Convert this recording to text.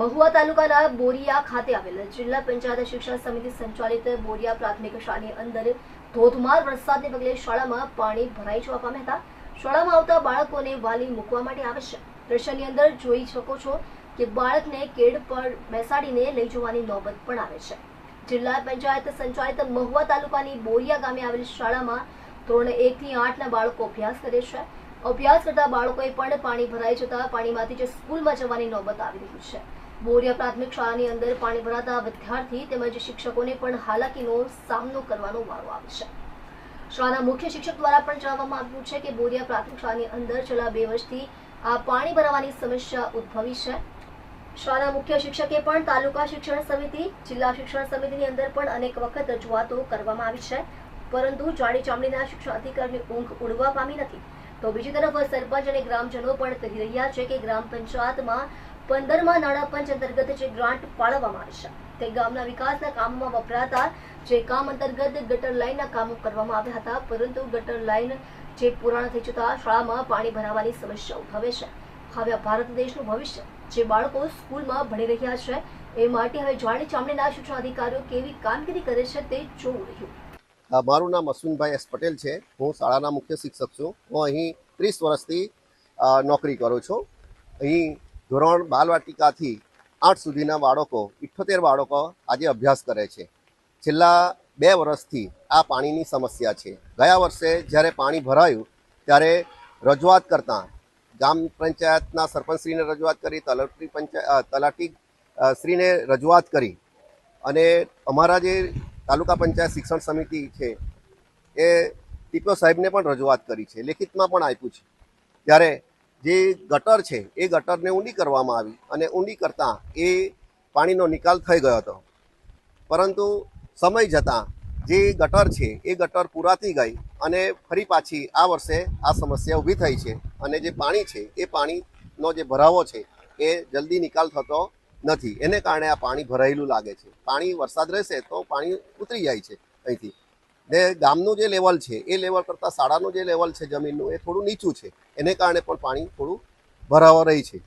મહુવા તાલુકાના બોરિયા ખાતે આવેલ જિલ્લા પંચાયત શિક્ષણ સમિતિ સંચાલિત બોરિયા પ્રાથમિક શાળાની અંદર ધોધમાર વરસાદને પગલે શાળામાં પાણી ભરાઈ જવા પામ્યા હતા. શાળામાં આવતા બાળકોને વાલી મૂકવા માટે આવે છે. દ્રશ્યની અંદર જોઈ શકો છો કે બાળકને કેડ પર બેસાડીને લઈ જવાની નોબત પણ આવે છે. જિલ્લા પંચાયત સંચાલિત મહુવા તાલુકાની બોરિયા ગામે આવેલી શાળામાં ધોરણ એક થી આઠના બાળકો અભ્યાસ કરે છે. અભ્યાસ કરતા બાળકોએ પણ પાણી ભરાઈ જતા પાણીમાંથી જે સ્કૂલમાં જવાની નોબત આવી રહી છે. બોરિયા પ્રાથમિક શાળાની અંદર પાણી ભરાતા વિદ્યાર્થી તેમજ શિક્ષકોને પણ હાલાકીનો સામનો કરવાનો વારો આવે છે. શાળાના મુખ્ય શિક્ષક દ્વારા પણ જણાવવામાં આવ્યું છે કે બોરિયા પ્રાથમિક શાળાની અંદર છેલ્લા બે વર્ષથી આ પાણી ભરાવાની સમસ્યા ઉદ્ભવી છે. શાળાના મુખ્ય શિક્ષકે પણ તાલુકા શિક્ષણ સમિતિ, જિલ્લા શિક્ષણ સમિતિની અંદર પણ અનેક વખત રજૂઆતો કરવામાં આવી છે. પરંતુ જાડી ચામડીના શિક્ષણ અધિકારની ઊંઘ ઉડવા પામી નથી. તો બીજી તરફ સરપંચ અને ગ્રામજનો પણ કહી રહ્યા છે કે ગ્રામ પંચાયતમાં પંદરમાં નાણાં પંચ અંતર્ગત જે ગ્રાન્ટ ફાળવવામાં આવી છે, તે ગામના વિકાસના કામોમાં વપરાતા જે કામ અંતર્ગત ગટર લાઇનના કામો કરવામાં આવ્યા હતા, પરંતુ ગટર લાઇન જે પુરાણ થઈ જતા શાળામાં પાણી ભરાવાની સમસ્યા ઉદ્ભવે છે. હવે ભારત દેશનું ભવિષ્ય, જે બાળકો સ્કૂલમાં ભણી રહ્યા છે, એ માટે હવે જાણી ચામડીના શિક્ષણ અધિકારીઓ કેવી કામગીરી કરે છે તે જોવું રહ્યું. મારું નામ અશ્વિનભાઈ એસ પટેલ છે. હું શાળાના મુખ્ય શિક્ષક છું. હું અહીં ત્રીસ વર્ષથી નોકરી કરું છું. અહીં ધોરણ બાલવાટિકાથી આઠ સુધીના બાળકો ઇઠ્ઠોતેર બાળકો આજે અભ્યાસ કરે છે. છેલ્લા બે વર્ષથી આ પાણીની સમસ્યા છે. ગયા વર્ષે જ્યારે પાણી ભરાયું, ત્યારે રજૂઆત કરતાં ગામ પંચાયતના સરપંચશ્રીને રજૂઆત કરી, તલાટી પંચાયત તલાટી શ્રીને રજૂઆત કરી. અને અમારા જે તાલુકા પંચાયત શિક્ષણ સમિતિ છે, એ ટીપીઓ સાહેબને પણ રજૂઆત કરી છે, લેખિતમાં પણ આપ્યું છે. ત્યારે જે ગટર છે, એ ગટરને ઊંડી કરવામાં આવી અને ઊંડી કરતાં એ પાણીનો નિકાલ થઈ ગયો હતો. પરંતુ સમય જતાં જે ગટર છે, એ ગટર પૂરાતી ગઈ અને ફરી પાછી આ વર્ષે આ સમસ્યા ઊભી થઈ છે અને જે પાણી છે, એ પાણીનો જે ભરાવો છે, એ જલ્દી નિકાલ થતો નથી. એને કારણે આ પાણી ભરાયેલું લાગે છે. પાણી વરસાદ રહેશે તો પાણી ઉતરી જાય છે અહીંથી. ને ગામનું જે લેવલ છે, એ લેવલ કરતાં શાળાનું જે લેવલ છે જમીનનું એ થોડું નીચું છે. એને કારણે પણ પાણી થોડું ભરાવા રહી છે.